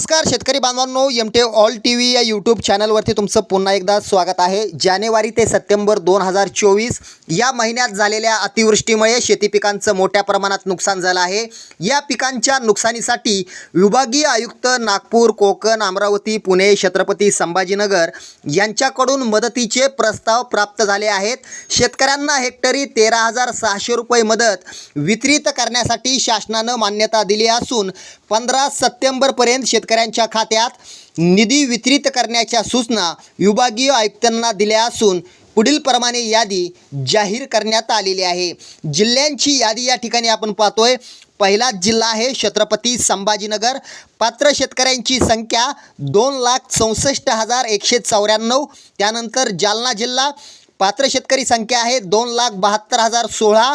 नमस्कार शेतकरी बांधवांनो M T all T V या यूट्यूब चॅनलवरती तुमचं पुन्हा एकदा स्वागत आहे. जानेवारी ते सप्टेंबर दोन हजार चोवीस या महिन्यात झालेल्या अतिवृष्टीमुळे शेती पिकांचं मोठ्या प्रमाणात नुकसान झालं आहे. या पिकांच्या नुकसानीसाठी विभागीय आयुक्त नागपूर कोकण अमरावती पुणे छत्रपती संभाजीनगर यांच्याकडून मदतीचे प्रस्ताव प्राप्त झाले आहेत. शेतकऱ्यांना हेक्टरी तेरा हजार सहाशे रुपये मदत वितरित करण्यासाठी शासनानं मान्यता दिली असून पंधरा सप्टेंबरपर्यंत शेतकऱ्यांच्या खात्यात निधी वितरित करण्याच्या सूचना विभागीय आयुक्तांना दिल्या असून पुढील प्रमाणे यादी जाहीर करण्यात आलेली आहे. जिल्ह्यांची यादी या ठिकाणी आपण पाहतोय. पहिला जिल्हा आहे छत्रपती संभाजीनगर. पात्र शेतकऱ्यांची संख्या दोन लाख चौसष्ट हजार एकशे चौऱ्याण्णव. त्यानंतर जालना जिल्हा पात्र शेतकरी संख्या आहे दोन लाख बहात्तर हजार सोळा.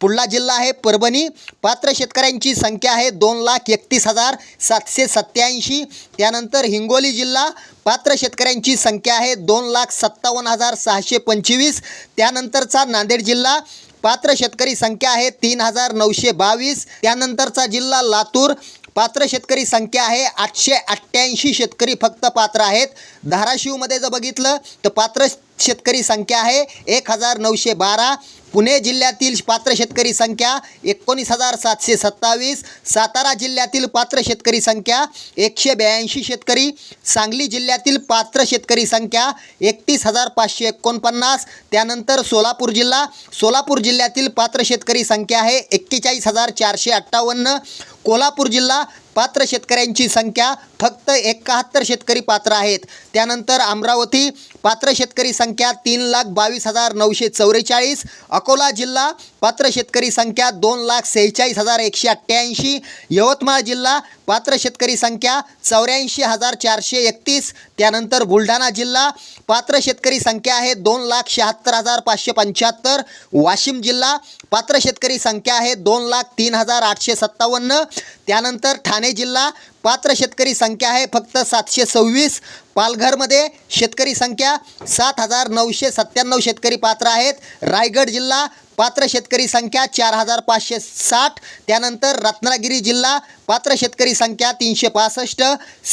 पुढला जिल्हा आहे परभणी. पात्र शेतकऱ्यांची संख्या आहे दोन लाख एकतीस हजार सातशे सत्याऐंशी त्यानंतर हिंगोली जिल्हा पात्र शेतकऱ्यांची संख्या आहे दोन लाख सत्तावन्न हजार सहाशे पंचवीस. त्यानंतरचा नांदेड जिल्हा पात्र शेतकरी संख्या आहे तीन हजार नऊशे बावीस. त्यानंतरचा जिल्हा लातूर पात्र शेतकरी संख्या आहे आठशे अठ्ठ्याऐंशी शेतकरी फक्त पात्र आहेत. धाराशिवमध्ये जर बघितलं तर पात्र शेतकरी संख्या आहे. एक हजार नऊशे बारा. पुणे जिल्ह्यातील पात्र शेतकरी संख्या एकोणीस हजार सातशे सत्तावीस. सातारा जिल्ह्यातील पात्र शेतकरी संख्या एकशे ब्याऐंशी शेतकरी. सांगली जिल्ह्यातील पात्र शेतकरी संख्या एकतीस हजार पाचशे एकोणपन्नास. त्यानंतर सोलापूर जिल्हा. सोलापूर जिल्ह्यातील पात्र शेतकरी संख्या आहे. एक्केचाळीस हजार चारशे अठ्ठावन्न. कोल्हापूर जिल्हा. पात्र शेतकऱ्यांची संख्या फक्त एकाहत्तर शेतकरी पात्र आहेत. त्यानंतर अमरावती पात्र शेतकरी संख्या तीन लाख बावीस हजार नऊशे चौवेचाळीस. अकोला जिल्हा पात्र शेतकरी संख्या दोन लाख सेहेचाळीस हजार एकशे अठ्ठ्याऐंशी. यवतमाळ जिल्हा पात्र शेतकरी संख्या चौऱ्याऐंशी हजार चारशे एकतीस. त्यानंतर बुलढाणा जिल्हा पात्र शेतकरी संख्या आहे दोन लाख शहात्तर हजार पाचशे पंच्याहत्तर. वाशिम जिल्हा पात्र शेतकरी संख्या आहे दोन लाख तीन हजार आठशे सत्तावन्न. त्यानंतर ठाणे जिल्हा पात्र शेतकरी संख्या आहे फक्त सातशे सव्वीस पालघरमध्ये शेतकरी संख्या सात हजार नऊशे सत्त्याण्णव शेतकरी पात्र आहेत. रायगड जिल्हा पात्र शेतकरी संख्या चार हजार पाचशे साठ. त्यानंतर रत्नागिरी जिल्हा पात्र शेतकरी संख्या तीनशे पासष्ट.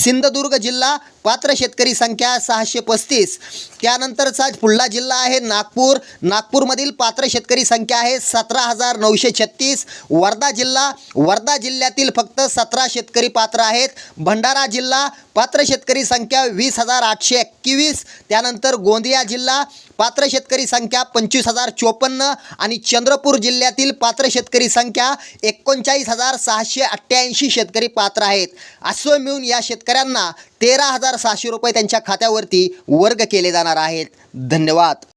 सिंधुदुर्ग जिल्हा पात्र शेतकरी संख्या सहाशे पस्तीस. त्यानंतरचा पुढला जिल्हा आहे नागपूर. नागपूरमधील पात्र शेतकरी संख्या आहे सतरा हजार नऊशे छत्तीस. वर्धा जिल्हा वर्धा जिल्ह्यातील फक्त सतरा शेतकरी पात्र आहेत. भंडारा जिल्हा पात्र शेतकरी संख्या वीस हजार आठशे एकवीस. त्यानंतर गोंदिया जिल्हा पात्र शेतकरी संख्या पंचवीस हजार चोपन्न. आणि चंद्रपूर जिल्ह्यातील पात्र शेतकरी संख्या एकोणचाळीस हजार सहाशे अठ्ठ्याऐंशी शेतकरी पात्र आहेत. असं मिळून या शेतकऱ्यांना तेरा हजार सहाशे रुपये त्यांच्या खात्यावरती वर्ग केले जाणार आहेत. धन्यवाद.